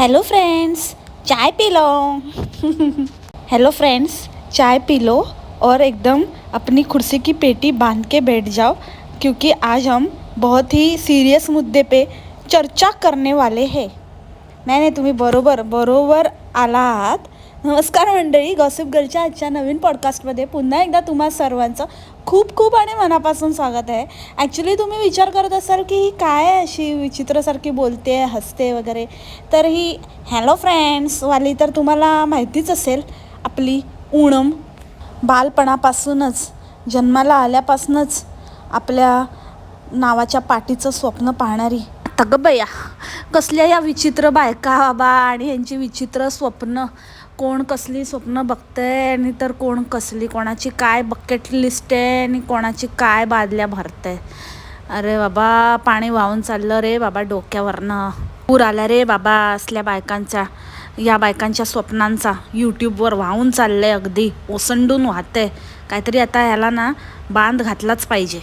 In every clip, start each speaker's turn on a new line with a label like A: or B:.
A: Hello friends चाय पी लो. हेलो फ्रेंड्स चाय पी लो और एकदम अपनी कुर्सी की पेटी बाँध के बैठ जाओ, क्योंकि आज हम बहुत ही सीरियस मुद्दे पे चर्चा करने वाले हैं। मैंने तुम्हें बरोबर बरोबर आला आहात नमस्कार मंडळी गॉसिप गर्लच्या आजच्या नवीन पॉडकास्टमध्ये पुन्हा एकदा तुम्हा सर्वांचं खूप खूप आणि मनापासून स्वागत आहे. ॲक्च्युली तुम्ही विचार करत असाल की ही काय अशी विचित्रसारखी बोलते हसते वगैरे. तर ही हॅलो फ्रेंड्सवाली तर तुम्हाला माहितीच असेल आपली उणम बालपणापासूनच जन्माला आल्यापासूनच आपल्या नावाच्या पाठीचं स्वप्न पाहणारी. तगबया कसल्या या विचित्र बायका बाबा आणि यांची विचित्र स्वप्न. कोण कसली स्वप्न बघतंय आणि तर कोण कसली कोणाची काय बकेट लिस्ट आहे आणि कोणाची काय बादल्या भरतंय. अरे बाबा पाणी वाहून चाललं रे बाबा डोक्यावरनं. पूर आला रे बाबा असल्या बायकांचा या बायकांच्या स्वप्नांचा. यूट्यूबवर वाहून चाललंय अगदी ओसंडून वाहतंय. काहीतरी आता ह्याला ना बांध घातलाच पाहिजे.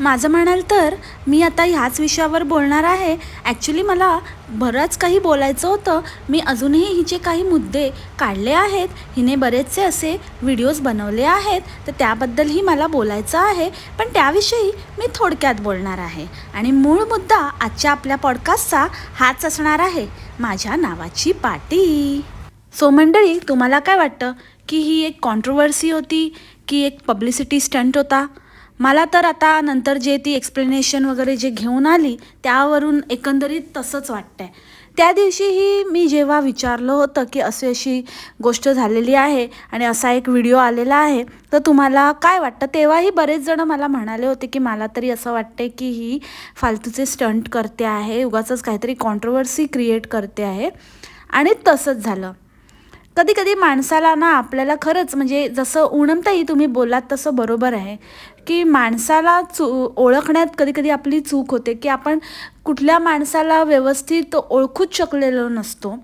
A: माझं म्हणाल तर मी आता ह्याच विषयावर बोलणार आहे. ॲक्च्युली मला बरंच काही बोलायचं होतं. मी अजूनही हिचे काही मुद्दे काढले आहेत. हिने बरेचसे असे व्हिडिओज बनवले आहेत. तर त्याबद्दलही मला बोलायचं आहे. पण त्याविषयी मी थोडक्यात बोलणार आहे. आणि मूळ मुद्दा आजच्या आपल्या पॉडकास्टचा हाच असणार आहे. माझ्या नावाची पाटी. सो मंडळी तुम्हाला काय वाटतं? की ही एक कॉन्ट्रोवर्सी होती? की एक पब्लिसिटी स्टंट होता? मला तर आता नंतर जे ती एक्सप्लेनेशन वगैरे जे घेऊन आली त्यावरून एकंदरीत तसंच वाटतंय. त्या दिवशीही मी जेव्हा विचारलं होतं की अशी अशी गोष्ट झालेली आहे आणि असा एक व्हिडिओ आलेला आहे तर तुम्हाला काय वाटतं? तेव्हाही बरेच जणं मला म्हणाले होते की मला तरी असं वाटते की ही फालतूचे स्टंट करते आहे उगाचंच काहीतरी कॉन्ट्रोवर्सी क्रिएट करते आहे. आणि तसंच झालं. कधी कधी माणसाला ना आपल्याला खरंच म्हणजे जसं उणमताही तुम्ही बोलात तसं बरोबर आहे की माणसाला चू ओळखण्यात कधी कधी आपली चूक होते की आपण कुठल्या माणसाला व्यवस्थित ओळखूच शकलेलो नसतो.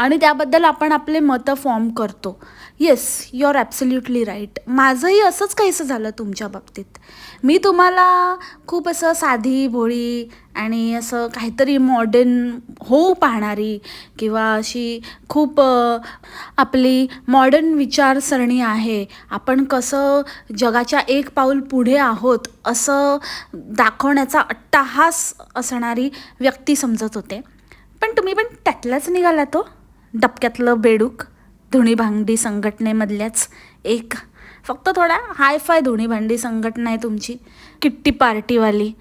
A: आणि त्याबद्दल आपण आपले मतं फॉर्म करतो. Yes you are absolutely right माझंही असंच काहीसं झालं तुमच्या बाबतीत. मी तुम्हाला खूप असं साधी भोळी आणि असं काहीतरी मॉडर्न होऊ पाहणारी किंवा अशी खूप आपली मॉडर्न विचारसरणी आहे. आपण कसं जगाच्या एक पाऊल पुढे आहोत असं दाखवण्याचा अट्टाहास असणारी व्यक्ती समजत होते. पण तुम्ही पण त्यातलाच निघाला तो हो. डबक्यातलं बेडूक धुणी भांडी संघटनेमधल्याच एक. फक्त थोडा हाय फाय धुणी भांडी संघटना आहे तुमची. किट्टी पार्टीवाली.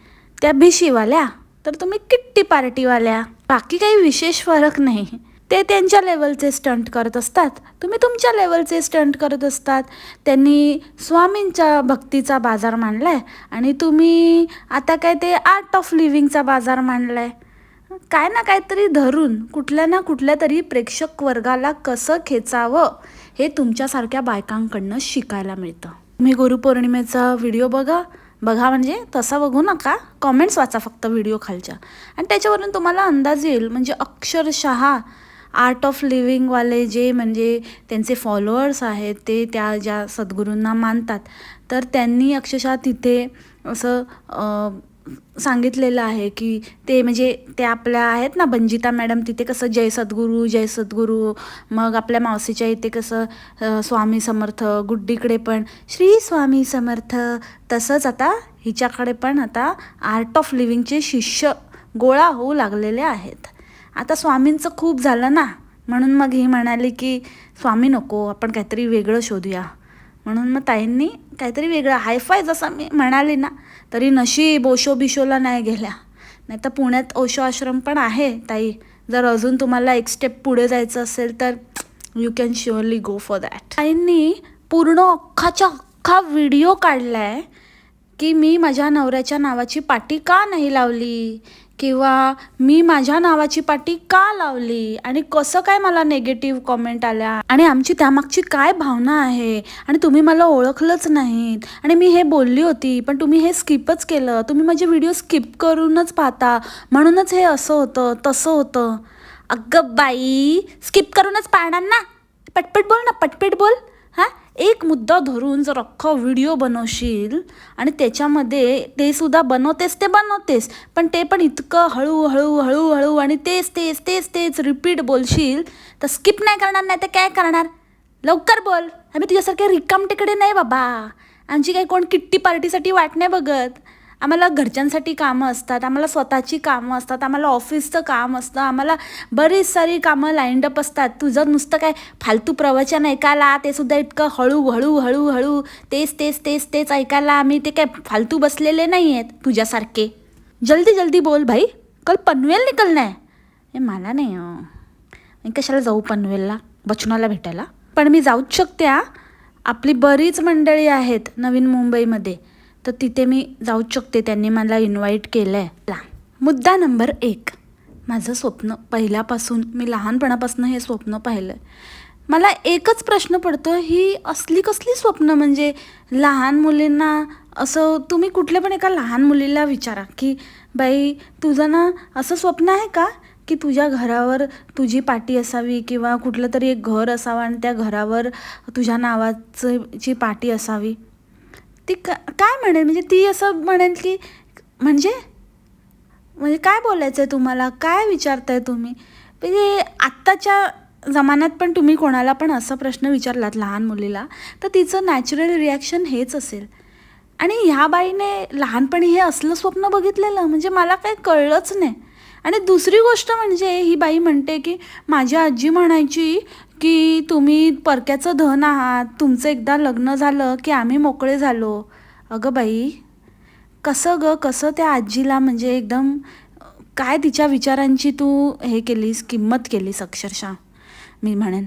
A: त्या भिशीवाल्या. तर तुम्ही किट्टी पार्टीवाल्या. बाकी काही विशेष फरक नाही. ते त्यांच्या लेवलचे स्टंट करत असतात. तुम्ही तुमच्या लेवलचे स्टंट करत असतात. त्यांनी स्वामींच्या भक्तीचा बाजार मांडलाय. आणि तुम्ही आता काय ते आर्ट ऑफ लिव्हिंगचा बाजार मांडलाय. काय ना काहीतरी धरून कुठल्या ना कुठल्या तरी प्रेक्षक वर्गाला कसं खेचावं हे तुमच्यासारख्या बायकांकडनं शिकायला मिळतं. तुम्ही गुरुपौर्णिमेचा व्हिडिओ बघा. बघा म्हणजे तसा बघू नका. कॉमेंट्स वाचा फक्त व्हिडिओ खालच्या. आणि त्याच्यावरून तुम्हाला अंदाज येईल. म्हणजे अक्षरशः आर्ट ऑफ लिव्हिंगवाले जे म्हणजे त्यांचे फॉलोअर्स आहेत ते त्या ज्या सद्गुरूंना मानतात. तर त्यांनी अक्षरशः तिथे असं सांगितलेलं आहे की ते म्हणजे ते आपल्या आहेत ना बंजिता मॅडम तिथे कसं जय सद्गुरू जय सद्गुरू. मग आपल्या मावशीच्या इथे कसं स्वामी समर्थ गुड्डीकडे पण श्री स्वामी समर्थ. तसंच आता हिच्याकडे पण आता आर्ट ऑफ लिव्हिंगचे शिष्य गोळा होऊ लागलेले आहेत. आता स्वामींचं खूप झालं ना म्हणून मग ही म्हणाली की स्वामी नको आपण काहीतरी वेगळं शोधूया. म्हणून मग ताईंनी काहीतरी वेगळं हायफाय जसं मी म्हणाले ना तरी नशीब ओशो बिशोला नाही गेल्या. नाही तर पुण्यात ओशो आश्रम पण आहे ताई. जर अजून तुम्हाला एक स्टेप पुढे जायचं असेल तर you can surely go for that ताईंनी पूर्ण अख्खाच्या अख्खा व्हिडिओ काढला आहे की मी माझ्या नवऱ्याच्या नावाची पाटी का नाही लावली? किंवा मी माझ्या नावाची पाटी का लावली? आणि कसं काय मला नेगेटिव्ह कॉमेंट आल्या? आणि आमची त्यामागची काय भावना आहे? आणि तुम्ही मला ओळखलंच नाहीत. आणि मी हे बोलली होती पण तुम्ही हे स्किपच केलं. तुम्ही माझे व्हिडिओ स्किप करूनच पाहता. म्हणूनच हे असं होतं तसं होतं. अगं बाई स्किप करूनच पाहणार ना? पटपट बोल ना पटपट बोल. एक मुद्दा धरून जर अख्खा व्हिडिओ बनवशील आणि त्याच्यामध्ये ते सुद्धा बनवतेस ते बनवतेस पण ते पण इतकं हळूहळू हळूहळू आणि तेच तेच तेच तेच रिपीट बोलशील तर स्किप नाही करणार नाही तर काय करणार? लवकर बोल. आम्ही तुझ्यासारखे रिकाम तिकडे नाही बाबा. आमची काही कोण किट्टी पार्टीसाठी वाट नाही बघत. आम्हाला घरच्यांसाठी कामं असतात आम्हाला स्वतःची कामं असतात आम्हाला ऑफिसचं काम असतं आम्हाला बरीच सारी कामं लाईंड अप असतात. तुझं नुसतं काय फालतू प्रवचन ऐकायला ते सुद्धा इतकं हळू हळू हळू हळू तेच तेच तेच तेच ऐकायला आम्ही ते काय फालतू बसलेले नाही आहेत तुझ्यासारखे. जल्दी जल्दी बोल भाई. कल पनवेल निकलणं आहे हे मला नाही मी कशाला जाऊ पनवेलला? बचनाला भेटायला? पण मी जाऊच शकते आपली बरीच मंडळी आहेत नवीन मुंबईमध्ये. तर तिथे मी जाऊच शकते. त्यांनी मला इन्व्हाइट केलं आहे मुद्दा नंबर एक. माझं स्वप्न पहिल्यापासून मी लहानपणापासून हे स्वप्न पाहिलं मला एकच प्रश्न पडतो ही असली कसली स्वप्न? म्हणजे लहान मुलींना असं तुम्ही कुठल्या पण एका लहान मुलीला विचारा की बाई तुझं ना असं स्वप्न आहे का? की तुझ्या घरावर तुझी पाटी असावी किंवा कुठलं तरी एक घर असावं आणि त्या घरावर तुझ्या नावाचं ची पाटी असावी? ती का काय म्हणेल? म्हणजे ती असं म्हणेल की म्हणजे? म्हणजे काय बोलायचं आहे तुम्हाला? काय विचारताय तुम्ही? म्हणजे आत्ताच्या जमान्यात पण तुम्ही कोणाला पण असा प्रश्न विचारलात लहान मुलीला तर तिचं नॅचरल रिॲक्शन हेच असेल. आणि ह्या बाईने लहानपणी हे असलं स्वप्न बघितलेलं म्हणजे मला काही कळलंच नाही. आणि दुसरी गोष्ट म्हणजे ही बाई म्हणते की माझी आजी म्हणायची की तुम्ही परक्याचं धन आहात. तुमचं एकदा लग्न झालं की आम्ही मोकळे झालो. अगं बाई कसं ग कसं त्या आजीला म्हणजे एकदम काय तिच्या विचारांची तू हे केलीस किंमत केलीस अक्षरशः? मी म्हणेन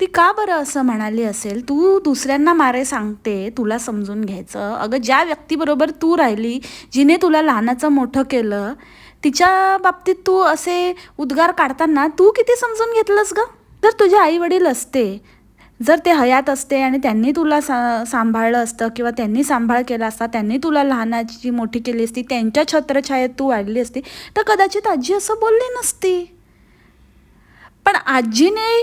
A: ती का बरं असं म्हणाली असेल? तू दुसऱ्यांना मारे सांगते तुला समजून घ्यायचं. अगं ज्या व्यक्तीबरोबर तू राहिली जिने तुला लहानाचं मोठं केलं तिच्या बाबतीत तू असे उद्गार काढताना तू किती समजून घेतलंस गं? जर तुझे आई वडील असते जर ते हयात असते आणि त्यांनी तुला सा सांभाळलं असतं किंवा त्यांनी सांभाळ केला असता त्यांनी तुला लहानाची मोठी केली असती त्यांच्या छत्रछायेत तू वाढली असती तर कदाचित आजी असं बोलली नसती. पण आजीने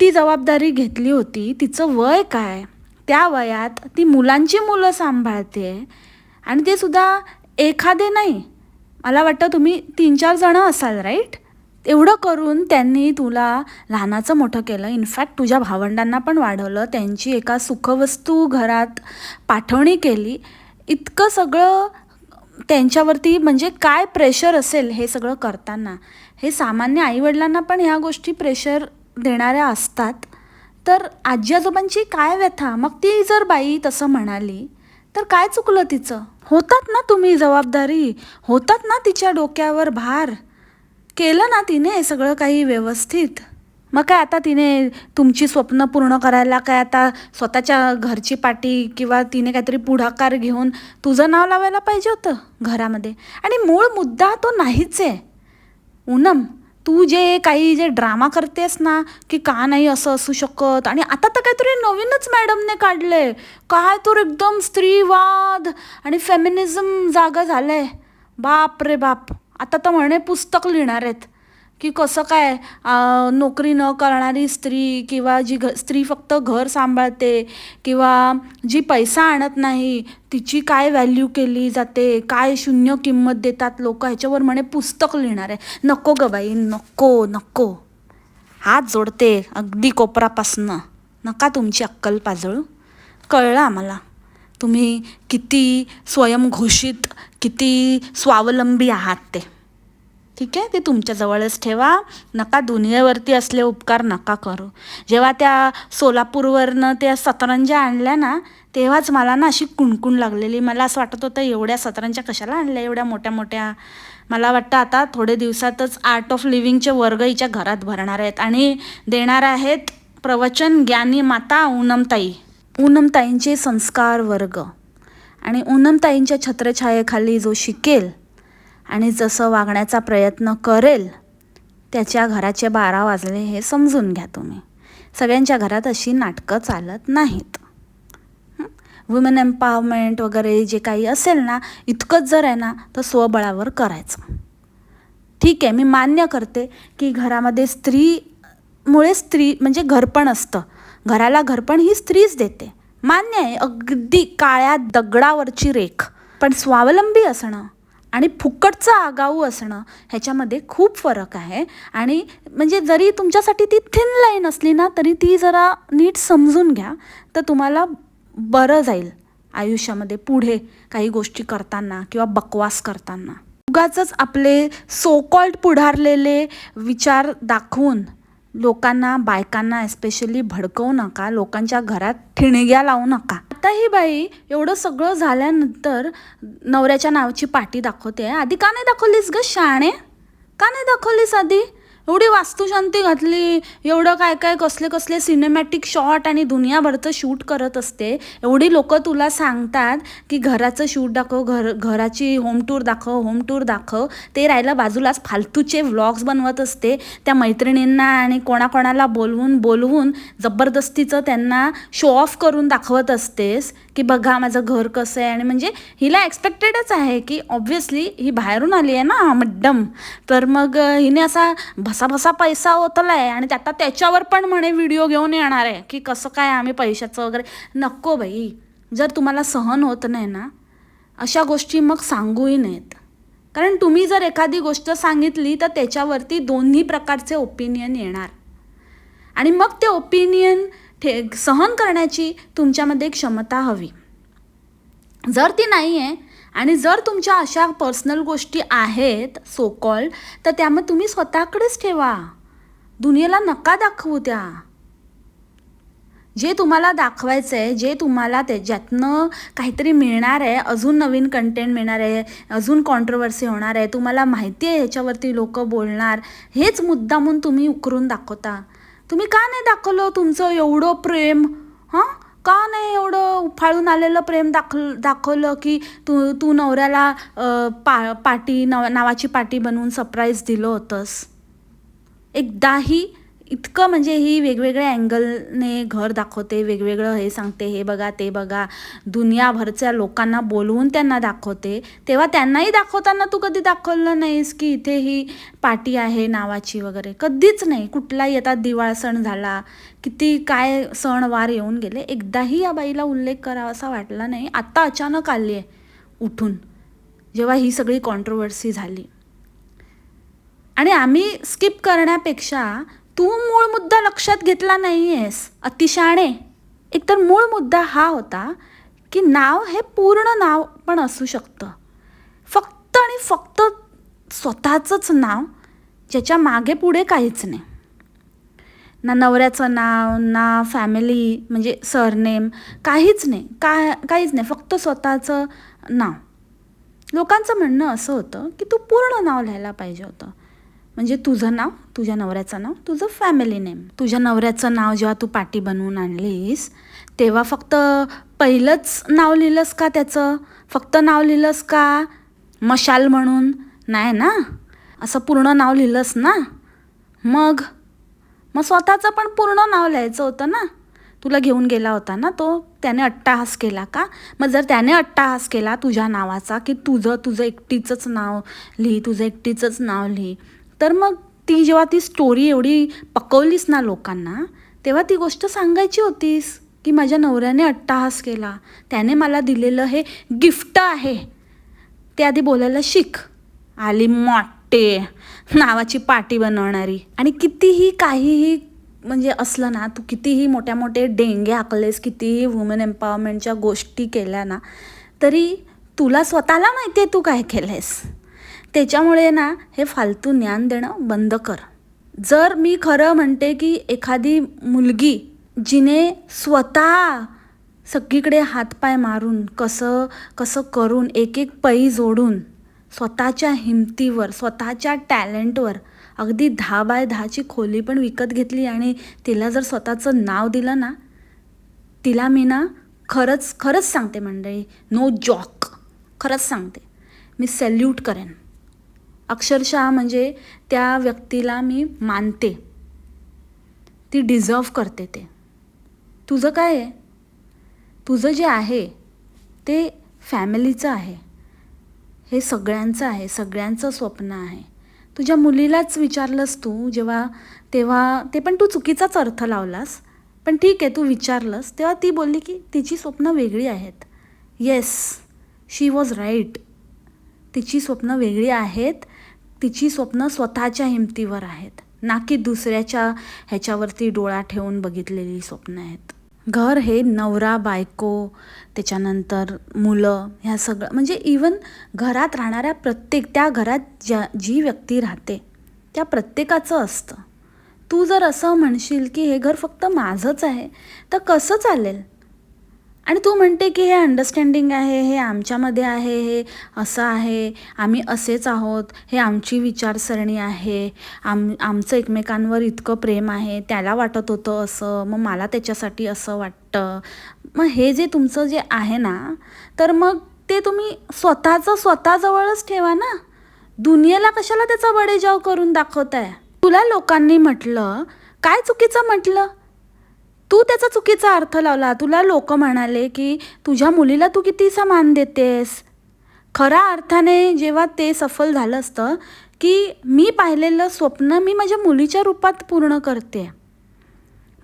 A: ती जबाबदारी घेतली होती तिचं वय काय? त्या वयात ती मुलांची मुलं सांभाळते आणि ते सुद्धा एखादे नाही. मला वाटतं तुम्ही तीन चार जणं असाल राईट एवढं करून त्यांनी तुला लहानाचं मोठं केलं. इनफॅक्ट तुझ्या भावंडांना पण वाढवलं. त्यांची एका सुखवस्तू घरात पाठवणी केली. इतकं सगळं त्यांच्यावरती म्हणजे काय प्रेशर असेल हे सगळं करताना? हे सामान्य आईवडिलांना पण ह्या गोष्टी प्रेशर देणाऱ्या असतात. तर आजी आजोबांची काय व्यथा? मग ती जर बाई तसं म्हणाली तर काय चुकलं तिचं? होतात ना तुम्ही जबाबदारी? होतात ना तिच्या डोक्यावर भार? केलं ना तिने सगळं काही व्यवस्थित. मग काय आता तिने तुमची स्वप्न पूर्ण करायला काय आता स्वतःच्या घरची पाटी किंवा तिने काहीतरी पुढाकार घेऊन तुझं नाव लावायला पाहिजे होतं घरामध्ये? आणि मूळ मुद्दा तो नाहीच आहे. उनम तू जे काही जे ड्रामा करतेस ना की का नाही असं असू शकत? आणि आता तर काहीतरी नवीनच मॅडमने काढलंय. काय तर एकदम स्त्रीवाद आणि फेमिनिझम जागा झालंय. बाप रे बाप. आता तर म्हणे पुस्तक लिहिणार आहेत. की कसं काय नोकरी न करणारी स्त्री किंवा जी घ स्त्री फक्त घर सांभाळते किंवा जी पैसा आणत नाही तिची काय व्हॅल्यू केली जाते काय शून्य किंमत देतात लोक ह्याच्यावर म्हणे पुस्तक लिहिणार आहे. नको ग बाई नको नको. हात जोडते अगदी कोपरापासनं. नका तुमची अक्कल पाजळू. कळलं आम्हाला? तुम्ही किती स्वयंघोषित किती स्वावलंबी आहात ते. ठीक आहे? ते तुमच्याजवळच ठेवा. नका दुनियेवरती असले उपकार नका करू. जेव्हा त्या सोलापूरवरनं त्या सतरंज्या आणल्या ना तेव्हाच मला ना अशी कुणकुण लागलेली. मला असं वाटत होतं एवढ्या सतरंज्या कशाला आणल्या? एवढ्या मोठ्या मोठ्या. मला वाटतं आता थोडे दिवसातच आर्ट ऑफ लिव्हिंगचे वर्ग हिच्या घरात भरणार आहेत. आणि देणार आहेत प्रवचन ज्ञानी माता उनमताई पूनमताईंचे संस्कार वर्ग. आणि ऊनमताईंच्या छत्रछायेखाली जो शिकेल आणि जसं वागण्याचा प्रयत्न करेल त्याच्या घराचे बारा वाजले हे समजून घ्या तुम्ही. सगळ्यांच्या घरात अशी नाटकं चालत नाहीत. वुमेन एम्पावरमेंट वगैरे जे काही असेल ना इतकंच जर आहे ना तर स्वबळावर करायचं. ठीक आहे मी मान्य करते की घरामध्ये स्त्रीमुळे स्त्री म्हणजे घर पण असतं. घराला घरपण ही स्त्रीच देते. मान्य आहे अगदी काळ्या दगडावरची रेख पण स्वावलंबी असणं आणि फुकटचं आगाऊ असणं ह्याच्यामध्ये खूप फरक आहे. आणि म्हणजे जरी तुमच्यासाठी ती थिन लाईन असली ना तरी ती जरा नीट समजून घ्या तर तुम्हाला बरं जाईल आयुष्यामध्ये पुढे काही गोष्टी करताना किंवा बकवास करताना. उगाच आपले सो कॉल्ड पुढारलेले विचार दाखवून लोकांना बायकांना एस्पेशली भडकवू नका लोकांच्या घरात ठिणग्या लावू नका. आता ही बाई एवढं सगळं झाल्यानंतर नवऱ्याच्या नावाची पाटी दाखवते. आधी का नाही दाखवलीस ग शाणे? का नाही दाखवलीस आधी? एवढी वास्तुशांती घातली एवढं काय काय कसले कसले सिनेमॅटिक शॉट आणि दुनियाभरचं शूट करत असते. एवढी लोक तुला सांगतात की घराचं शूट दाखव घर घराची होम टूर दाखव होम टूर दाखव. ते राहिलं बाजूलाच फालतूचे व्लॉग्स बनवत असते. त्या मैत्रिणींना आणि कोणाकोणाला बोलवून बोलवून जबरदस्तीचं त्यांना शो ऑफ करून दाखवत असतेस की बघा माझं घर कसं आहे. आणि म्हणजे हिला एक्सपेक्टेडच आहे की ऑब्व्हियसली ही बाहेरून आली आहे ना मड्डम तर मग हिने असा भसा बसा पैसा ओतलाय आणि आता त्याच्यावर पण म्हणे व्हिडिओ घेऊन येणार आहे की कसं काय आम्ही पैशाचं वगैरे. नको बाई. जर तुम्हाला सहन होत नाही ना अशा गोष्टी मग सांगूही नाहीत कारण तुम्ही जर एखादी गोष्ट सांगितली तर त्याच्यावरती दोन्ही प्रकारचे ओपिनियन येणार. आणि मग ते ओपिनियन ठे सहन करण्याची तुमच्यामध्ये क्षमता हवी. जर ती नाही आहे आणि जर तुमच्या अशा पर्सनल गोष्टी आहेत सो कॉल्ड तर त्यामुळे तुम्ही स्वतःकडेच ठेवा. दुनियेला नका दाखवू त्या. जे तुम्हाला दाखवायचं आहे जे तुम्हाला त्याच्यातनं काहीतरी मिळणार आहे अजून नवीन कंटेंट मिळणार आहे अजून कॉन्ट्रोवर्सी होणार आहे तुम्हाला माहिती आहे ह्याच्यावरती लोक बोलणार हेच मुद्दामून तुम्ही उकरून दाखवता. तुम्ही का नाही दाखवलं तुमचं एवढं प्रेम? हां? का नाही एवढं उफाळून आलेलं प्रेम दाख दाखवलं की तू तू नवऱ्याला पा पाटी नव नावाची पाटी बनवून सरप्राईज दिलं होतंस? एकदाही इतकं म्हणजे ही वेगवेगळ्या अँगलने घर दाखवते वेगवेगळं हे सांगते हे बघा ते बघा दुनियाभरच्या लोकांना बोलवून त्यांना दाखवते. तेव्हा त्यांनाही दाखवताना तू कधी दाखवलं नाहीस की इथे ही पाटी आहे नावाची वगैरे. कधीच नाही. कुठलाही आता दिवाळ सण झाला किती काय सणवार येऊन गेले एकदाही या बाईला उल्लेख करावा असा वाटला नाही. आत्ता अचानक आली आहे उठून जेव्हा ही सगळी कॉन्ट्रोवर्सी झाली. आणि आम्ही स्किप करण्यापेक्षा तू मूळ मुद्दा लक्षात घेतला नाही आहेस अतिशाणे. एकतर मूळ मुद्दा हा होता की नाव हे पूर्ण नाव पण असू शकतं. फक्त आणि फक्त स्वतःचंच नाव ज्याच्या मागे पुढे काहीच नाही. ना नवऱ्याचं नाव ना फॅमिली म्हणजे सरनेम काहीच नाही. का काहीच नाही. फक्त स्वतःचं नाव. लोकांचं म्हणणं असं होतं की तू पूर्ण नाव लिहायला पाहिजे होतं. म्हणजे तुझं नाव तुझ्या नवऱ्याचं नाव? तुझं फॅमिली नेम तुझ्या नवऱ्याचं नाव जेव्हा तू पाटी बनवून आणलीस तेव्हा फक्त पहिलंच नाव लिहिलंस का त्याचं? फक्त नाव लिहिलंस का? मशाल म्हणून? नाही ना? असं पूर्ण नाव लिहिलंस ना? मग? मग स्वतःचं पण पूर्ण नाव लिहायचं होतं ना? तुला घेऊन गेला होता ना तो? त्याने अट्टाहास केला का? मग जर त्याने अट्टाहास केला तुझ्या नावाचा की तुझं तुझं एकटीचंच नाव लिही तुझं एकटीचंच नाव लिही तर मग ती जेव्हा ती स्टोरी एवढी पकवलीस ना लोकांना तेव्हा ती गोष्ट सांगायची होतीस की माझ्या नवऱ्याने अट्टाहास केला. त्याने मला दिलेलं हे गिफ्ट आहे. ते आधी बोलायला शिक. आली मोठे नावाची पाटी बनवणारी. आणि कितीही काहीही म्हणजे असलं ना तू कितीही मोठ्या मोठे डेंगे आकलेस कितीही वुमेन एम्पॉवरमेंटच्या गोष्टी केल्या ना तरी तुला स्वतःला माहिती आहे तू काय केलं आहेस त्याच्यामुळे ना हे फालतू ज्ञान देणं बंद कर. जर मी खरं म्हणते की एखादी मुलगी जिने स्वतः सगळीकडे हातपाय मारून कसं कसं करून एक एक पै जोडून स्वतःच्या हिमतीवर स्वतःच्या टॅलेंटवर अगदी दहा बाय दहाची खोली पण विकत घेतली आणि तिला जर स्वतःचं नाव दिलं ना तिला मी ना खरंच खरंच सांगते मंडळी नो जॉक खरंच सांगते. मी सॅल्यूट करेन. अक्षरशः म्हणजे त्या व्यक्तीला मी मानते. ती डिझर्व करते ते. तुझं काय आहे? तुझं जे आहे ते फॅमिलीचं आहे. हे सगळ्यांचं आहे सगळ्यांचं स्वप्न आहे. तुझ्या मुलीलाच विचारलंस तू जेव्हा तेव्हा ते पण तू चुकीचाच अर्थ लावलास. पण ठीक आहे तू विचारलंस तेव्हा ती बोलली की तिची स्वप्न वेगळी आहेत. येस शी वॉज राईट तिची स्वप्न वेगळी आहेत. तिची स्वप्न स्वतःच्या हिमतीवर आहेत. ना की दुसऱ्याच्या ह्याच्यावरती डोळा ठेवून बघितलेली स्वप्न आहेत. घर हे नवरा बायको त्याच्यानंतर मुलं ह्या सगळं म्हणजे इवन घरात राहणाऱ्या प्रत्येक त्या घरात ज्या जी व्यक्ती राहते त्या प्रत्येकाचं असतं. तू जर असं म्हणशील की हे घर फक्त माझंच आहे तर कसं चालेल? आणि तू म्हणते की हे अंडरस्टँडिंग आहे हे आमच्यामध्ये आहे हे असं आहे आम्ही असेच आहोत हे आमची विचारसरणी आहे आम आमचं एकमेकांवर इतकं प्रेम आहे त्याला वाटत होतं असं मग मला त्याच्यासाठी असं वाटतं. मग हे जे तुमचं जे आहे ना तर मग ते तुम्ही स्वतःचं स्वतःजवळच ठेवा ना. दुनियेला कशाला त्याचा बडेजाव करून दाखवताय? तुला लोकांनी म्हटलं काय चुकीचं म्हटलं? तू त्याचा चुकीचा अर्थ लावला. तुला लोक म्हणाले की तुझ्या मुलीला तू कितीसा मान देतेस? खऱ्या अर्थाने जेव्हा ते सफल झालं असतं की मी पाहिलेलं स्वप्न मी माझ्या मुलीच्या रूपात पूर्ण करते.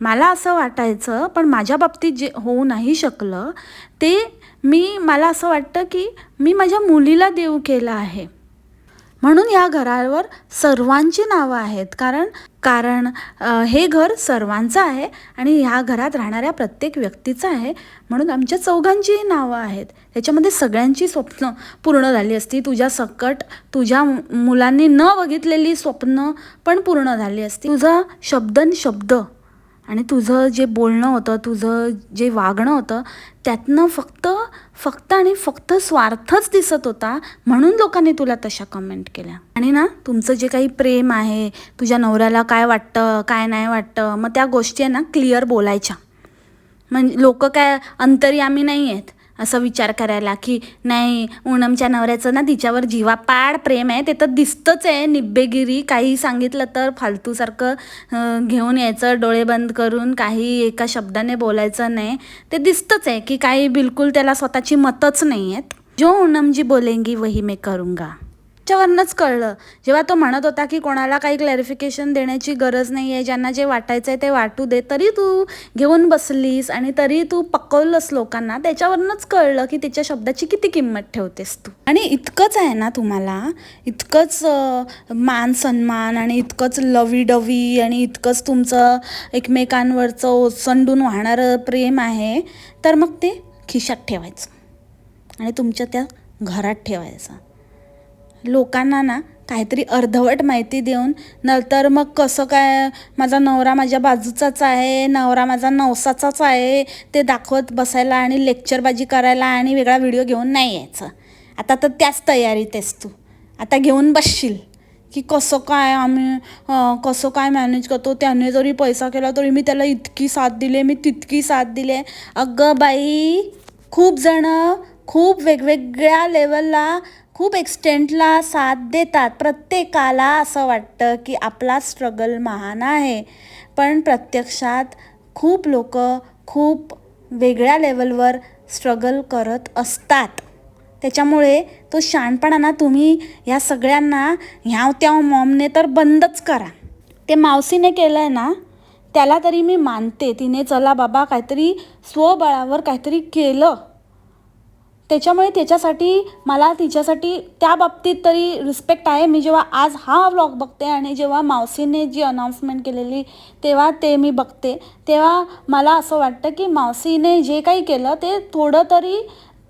A: मला असं वाटायचं पण माझ्या बाबतीत जे होऊ नाही शकलं ते मी मला असं वाटतं की मी माझ्या मुलीला देऊ केलं आहे. म्हणून या घरावर सर्वांची नावं आहेत. कारण कारण हे घर सर्वांचं आहे आणि ह्या घरात राहणाऱ्या प्रत्येक व्यक्तीचं आहे. म्हणून आमच्या चौघांचीही नावं आहेत. त्याच्यामध्ये सगळ्यांची स्वप्न पूर्ण झाली असती. तुझ्या सकट तुझ्या मुलांनी न बघितलेली स्वप्न पण पूर्ण झाली असती. तुझा शब्दन शब्द आणि तुझं जे बोलणं होतं तुझं जे वागणं होतं त्यातनं फक्त फक्त आणि फक्त स्वार्थच दिसत होता म्हणून लोकांनी तुला तशा कमेंट केल्या. आणि ना तुमचं जे काही प्रेम आहे तुझ्या नवऱ्याला काय वाटतं काय नाही वाटतं मग त्या गोष्टी आहे ना क्लिअर बोलायच्या. म्हणजे लोक काय अंतर्यामी नाही आहेत असं विचार करायला की नाही पूनमच्या नवऱ्याचं ना तिच्यावर जीवापाड प्रेम आहे ते तर दिसतंच आहे. निब्बेगिरी काही सांगितलं तर फालतूसारखं घेऊन यायचं डोळे बंद करून काही एका शब्दाने बोलायचं नाही. ते दिसतंच आहे की काही बिलकुल त्याला स्वतःची मतच नाही आहेत जो पूनमजी बोलेंगी वही मैं करूंगा. त्याच्यावरनंच कळलं. जेव्हा तो म्हणत होता की कोणाला काही क्लॅरिफिकेशन देण्याची गरज नाही आहे ज्यांना जे वाटायचं आहे ते वाटू दे तरी तू घेऊन बसलीस आणि तरी तू पकवलंस लोकांना त्याच्यावरनंच कळलं की तिच्या शब्दाची किती किंमत ठेवतेस तू. आणि इतकंच आहे ना तुम्हाला इतकंच मान सन्मान आणि इतकंच लवी डवी आणि इतकंच तुमचं एकमेकांवरचं ओसंडून वाहणारं प्रेम आहे तर मग ते खिशात ठेवायचं. आणि तुमच्या त्या घरात ठेवायचं. लोकांना ना काहीतरी अर्धवट माहिती देऊन नंतर मग कसं काय माझा नवरा माझ्या बाजूचाच आहे नवरा माझा नवसाचाच आहे ते दाखवत बसायला आणि लेक्चरबाजी करायला आणि वेगळा व्हिडिओ घेऊन नाही यायचं. आता तर त्याच तयारीत आहेस तू. आता घेऊन बसशील. की कसं काय आम्ही कसं काय मॅनेज करतो? त्याने जरी पैसा केला तरी मी त्याला इतकी साथ दिली मी तितकी साथ दिली अगं बाई खूप जणं खूप वेगवेगळ्या लेवलला खूप एक्सटेंटला साथ देतात. प्रत्येकाला असं वाटतं की आपला स्ट्रगल महान आहे. पण प्रत्यक्षात खूप लोक खूप वेगळ्या लेवलवर स्ट्रगल करत असतात. त्याच्यामुळे तो शहाणपणा ना तुम्ही ह्या सगळ्यांना ह्याव त्या मॉमने तर बंदच करा. ते मावसीने केलं आहे ना त्याला तरी मी मानते. तिने चला बाबा काहीतरी स्वबळावर काहीतरी केलं. त्याच्यामुळे त्याच्यासाठी मला तिच्यासाठी त्या बाबतीत तरी रिस्पेक्ट आहे. मी जेव्हा आज हा व्लॉग बघते आणि जेव्हा मावसीने जी अनाऊन्समेंट केलेली तेव्हा ते मी बघते. तेव्हा मला असं वाटतं की मावसीने जे काही केलं ते थोडं तरी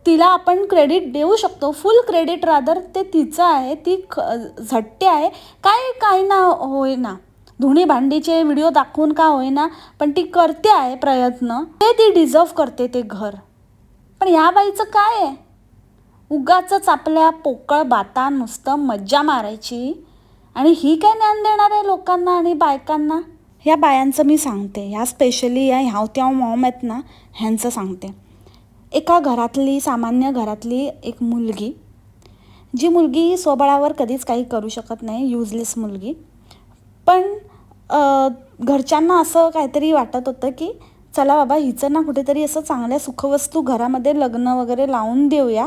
A: तिला आपण क्रेडिट देऊ शकतो. फुल क्रेडिट रादर ते तिचं आहे. ती ख झट्टे आहे. काय काय ना होईना. धुणी भांडीचे व्हिडिओ दाखवून का होईना पण ती करते आहे प्रयत्न. ते ती डिझर्व करते ते घर. पण ह्या बाईचं काय आहे? उगाचंच आपल्या पोकळ बाता नुसतं मज्जा मारायची. आणि ही काय ज्ञान देणार आहे लोकांना आणि बायकांना? ह्या बायांचं मी सांगते. ह्या स्पेशली या ह्याव त्या मॉम आहेत ना ह्यांचं सांगते. एका घरातली सामान्य घरातली एक मुलगी जी मुलगी स्वबळावर कधीच काही करू शकत नाही युजलेस मुलगी. पण घरच्यांना असं काहीतरी वाटत होतं की चला बाबा हिचं ना कुठेतरी असं चांगल्या सुखवस्तू घरामध्ये लग्न वगैरे लावून देऊया.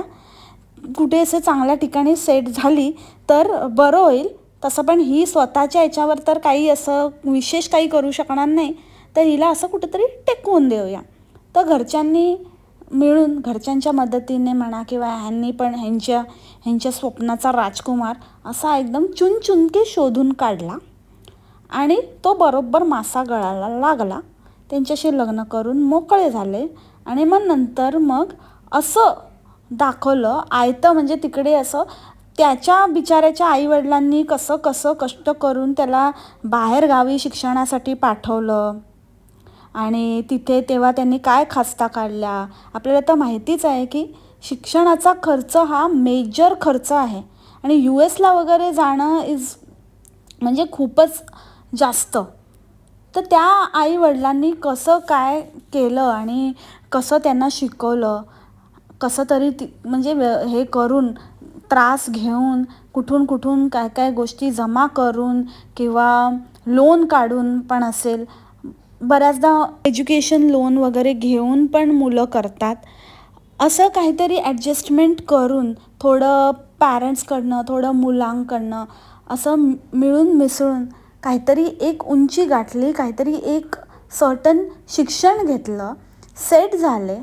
A: कुठे असं चांगल्या ठिकाणी सेट झाली तर बरं होईल. तसं पण ही स्वतःच्या याच्यावर तर काही असं विशेष काही करू शकणार नाही. तर हिला असं कुठेतरी टेकवून देऊया. तर घरच्यांनी मिळून घरच्यांच्या मदतीने म्हणा किंवा ह्यांनी पण ह्यांच्या ह्यांच्या स्वप्नाचा राजकुमार असा एकदम चुनचुनके शोधून काढला. आणि तो बरोबर मासा गळाला लागला. त्यांच्याशी लग्न करून मोकळे झाले. आणि मग नंतर मग असं दाखवलं आयतं म्हणजे तिकडे असं त्याच्या बिचाऱ्याच्या आईवडिलांनी कसं कसं कष्ट करून त्याला बाहेरगावी शिक्षणासाठी पाठवलं. आणि तिथे तेव्हा त्यांनी काय खास्ता काढल्या? आपल्याला तर माहितीच आहे की शिक्षणाचा खर्च हा मेजर खर्च आहे. आणि यू एसला वगैरे जाणं इज म्हणजे खूपच जास्त. तर त्या आईवडिलांनी कसं काय केलं आणि कसं त्यांना शिकवलं? कसं तरी ती म्हणजे हे करून त्रास घेऊन कुठून कुठून काय काय गोष्टी जमा करून किंवा लोन काढून पण असेल. बऱ्याचदा एज्युकेशन लोन वगैरे घेऊन पण मुलं करतात. असं काहीतरी ॲडजस्टमेंट करून थोडं पॅरेंट्सकडनं थोडं मुलांकडनं असं मिळून मिसळून काहीतरी एक उंची गाठली काहीतरी एक सर्टन शिक्षण घेतलं सेट झाले.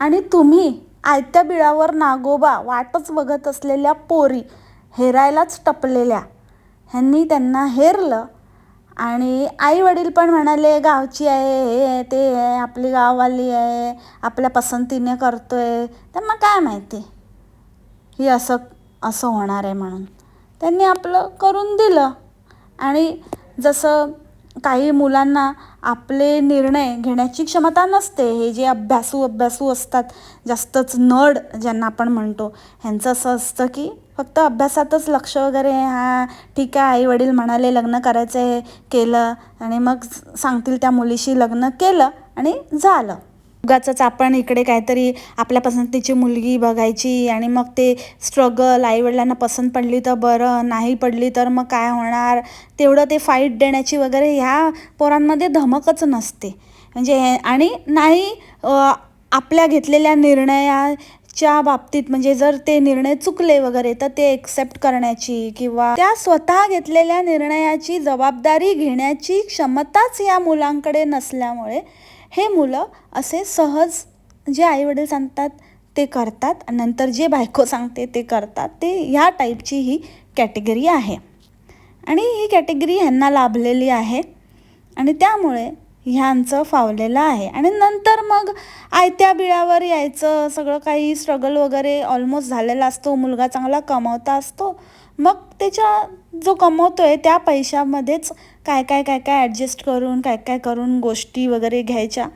A: आणि तुम्ही आयत्या बिळावर नागोबा वाटच बघत असलेल्या पोरी हेरायलाच टपलेल्या. ह्यांनी त्यांना हेरलं आणि आई वडील पण म्हणाले गावची आहे हे आहे ते आहे आपली गाववाली आहे आपल्या पसंतीने करतोय. त्यांना काय माहिती? ही असं असं होणार आहे म्हणून. त्यांनी आपलं करून दिलं. आणि जसं काही मुलांना आपले निर्णय घेण्याची क्षमता नसते हे जे अभ्यासू अभ्यासू असतात जास्तच नड ज्यांना आपण म्हणतो ह्यांचं असं असतं की फक्त अभ्यासातच लक्ष वगैरे हां ठीक आहे आई वडील म्हणाले लग्न करायचं आहे केलं आणि मग सांगतील त्या मुलीशी लग्न केलं आणि झालं. उगाच आपण इकडे काहीतरी आपल्या पसंतीची मुलगी बघायची आणि मग ते स्ट्रगल आईवडिलांना पसंत पडली तर बरं नाही पडली तर मग काय होणार? तेवढं ते फाईट देण्याची वगैरे ह्या पोरांमध्ये धमकच नसते. म्हणजे आणि नाही आपल्या घेतलेल्या निर्णयाच्या बाबतीत म्हणजे जर ते निर्णय चुकले वगैरे तर ते एक्सेप्ट करण्याची किंवा त्या स्वतः घेतलेल्या निर्णयाची जबाबदारी घेण्याची क्षमताच या मुलांकडे नसल्यामुळे हे मुलं असे सहज जे आईवडील सांगतात ते करतात. नंतर जे बायको सांगते ते करतात. ते ह्या टाईपची ही कॅटेगरी आहे. आणि ही कॅटेगरी ह्यांना लाभलेली आहे. आणि त्यामुळे ह्यांचं फावलेलं आहे. आणि नंतर मग आयत्या बिळावर यायचं सगळं काही स्ट्रगल वगैरे ऑलमोस्ट झालेला असतो. मुलगा चांगला कमावता असतो. मग त्याच्या जो कमवतो आहे त्या पैशामध्येच काय काय काय काय ॲडजस्ट करून काय काय करून गोष्टी वगैरे घ्यायच्या.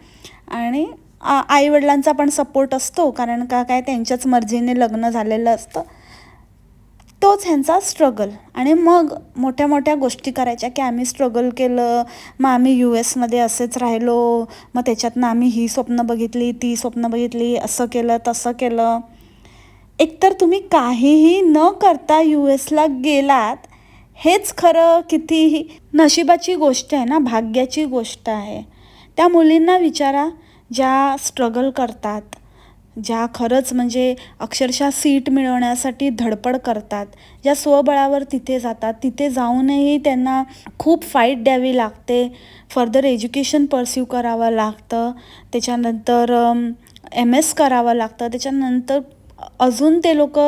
A: आणि आईवडिलांचा पण सपोर्ट असतो कारण का काय त्यांच्याच मर्जीने लग्न झालेलं असतं. तोच ह्यांचा स्ट्रगल आणि मग मोठ्या मोठ्या गोष्टी करायच्या की आम्ही स्ट्रगल केलं मग आम्ही यू एसमध्ये असेच राहिलो मग त्याच्यातनं आम्ही ही स्वप्न बघितली ती स्वप्न बघितली असं केलं तसं केलं. एकतर तुम्ही काहीही न करता यू एसला गेलात हेच खरं कितीही नशिबाची गोष्ट आहे ना भाग्याची गोष्ट आहे. त्या मुलींना विचारा ज्या स्ट्रगल करतात ज्या खरंच म्हणजे अक्षरशः सीट मिळवण्यासाठी धडपड करतात ज्या स्वबळावर तिथे जातात तिथे जाऊनही त्यांना खूप फाईट द्यावी लागते. फर्दर एज्युकेशन परस्यू करावं लागतं. त्याच्यानंतर एम एस करावं लागतं. त्याच्यानंतर अजून ते लोक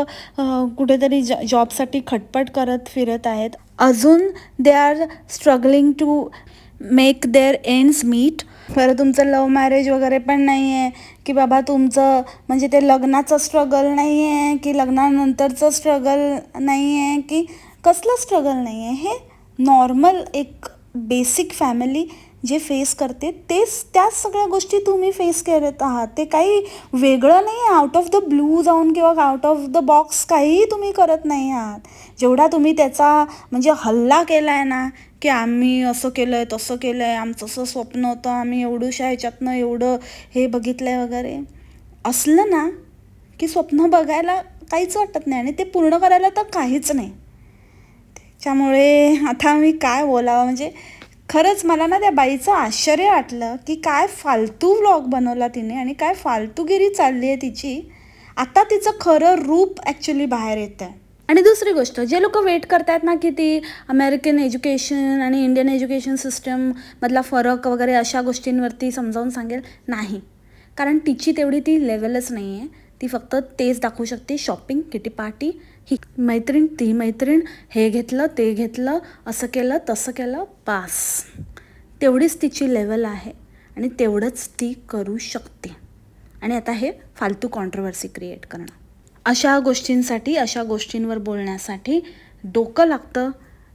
A: कुठेतरी जॉ जॉबसाठी खटपट करत फिरत आहेत. अजून they are struggling to make their ends meet बरं तुमचं लव मॅरेज वगैरे पण नाही आहे की बाबा तुमचं म्हणजे ते लग्नाचं स्ट्रगल नाही आहे की लग्नानंतरचं स्ट्रगल नाही आहे की कसलं स्ट्रगल नाही आहे हे नॉर्मल एक बेसिक फॅमिली जे फेस करते तेच त्याच सगळ्या गोष्टी तुम्ही फेस करत आहात. ते काही वेगळं नाही आहे आउट ऑफ द ब्लू जाऊन किंवा आउट ऑफ द बॉक्स काहीही तुम्ही करत नाही आहात. जेवढा तुम्ही त्याचा म्हणजे हल्ला केला आहे ना की आम्ही असं केलं आहे तसं केलं आहे आमचं असं स्वप्न होतं आम्ही एवढूशा ह्याच्यातनं एवढं हे बघितलं आहे वगैरे असलं ना की स्वप्न बघायला काहीच वाटत नाही आणि ते पूर्ण करायला तर काहीच नाही. त्याच्यामुळे आता मी काय बोलावं? म्हणजे खरंच मला ना त्या बाईचं आश्चर्य वाटलं की काय फालतू व्लॉग बनवला तिने आणि काय फालतूगिरी चालली आहे तिची. आता तिचं खरं रूप ॲक्च्युली बाहेर येतं आहे आणि दुसरी गोष्ट जे लोक वेट करतात ना की ती अमेरिकन एज्युकेशन आणि इंडियन एज्युकेशन सिस्टममधला फरक वगैरे अशा गोष्टींवरती समजावून सांगेल नाही. कारण तिची तेवढी ती लेवलच नाही आहे ती फक्त तेच दाखवू शकते शॉपिंग किटी पार्टी ही मैत्रीण ती मैत्रीण हे घेतलं ते घेतलं असं केलं तसं केलं पास. तेवढीच तिची लेवल आहे आणि तेवढंच ती करू शकते. आणि आता हे फालतू कॉन्ट्रवर्सी क्रिएट करणं. अशा गोष्टींसाठी अशा गोष्टींवर बोलण्यासाठी डोकं लागतं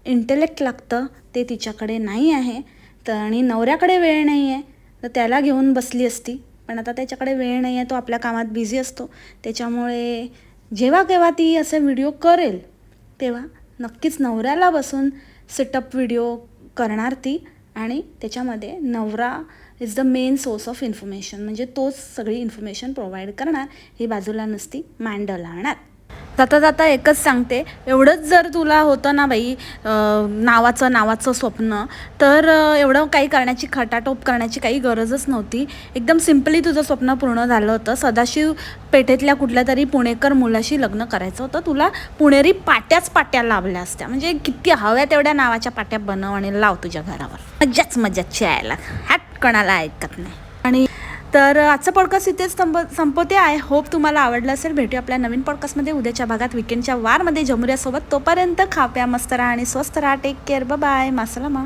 A: इंटेलेक्ट लागतं ते तिच्याकडे नाही आहे. तर आणि नवऱ्याकडे वेळ नाही आहे तर त्याला घेऊन बसली असती. पण आता त्याच्याकडे वेळ नाही आहे तो आपल्या कामात बिझी असतो. त्याच्यामुळे जेव्हा केव्हा ती असे व्हिडिओ करेल तेव्हा नक्कीच नवऱ्याला बसून सेटअप व्हिडिओ करणार ती आणि त्याच्यामध्ये नवरा is the main source of information म्हणजे तोच सगळी इन्फॉर्मेशन प्रोव्हाइड करणार ही बाजूला नसती मांडल आणणार जाता जाता एकच सांगते एवढंच जर तुला होतं ना बाई नावाचं नावाचं स्वप्न तर एवढं काही करण्याची खटाटोप करण्याची काही गरजच नव्हती. एकदम सिम्पली तुझं स्वप्न पूर्ण झालं होतं. सदाशिव पेठेतल्या कुठल्या तरी पुणेकर मुलाशी लग्न करायचं होतं. तुला पुणेरी पाट्याच पाट्या लावल्या असत्या. म्हणजे किती हव्या तेवढ्या नावाच्या पाट्या बनव आणि लाव तुझ्या घरावर. मज्जाच मज्जाची यायला. ह्यात कणाला ऐकत नाही. आणि तर आजचा पॉडकास्ट इथेच संप संपवते. आय होप तुम्हाला आवडलं असेल. भेटूया आपल्या नवीन पॉडकास्टमध्ये उद्याच्या भागात विकेंडच्या वारमध्ये. जमुऱ्यासोबत तोपर्यंत खा प्या मस्त राहा आणि स्वस्त राहा. Take care bye मासलामा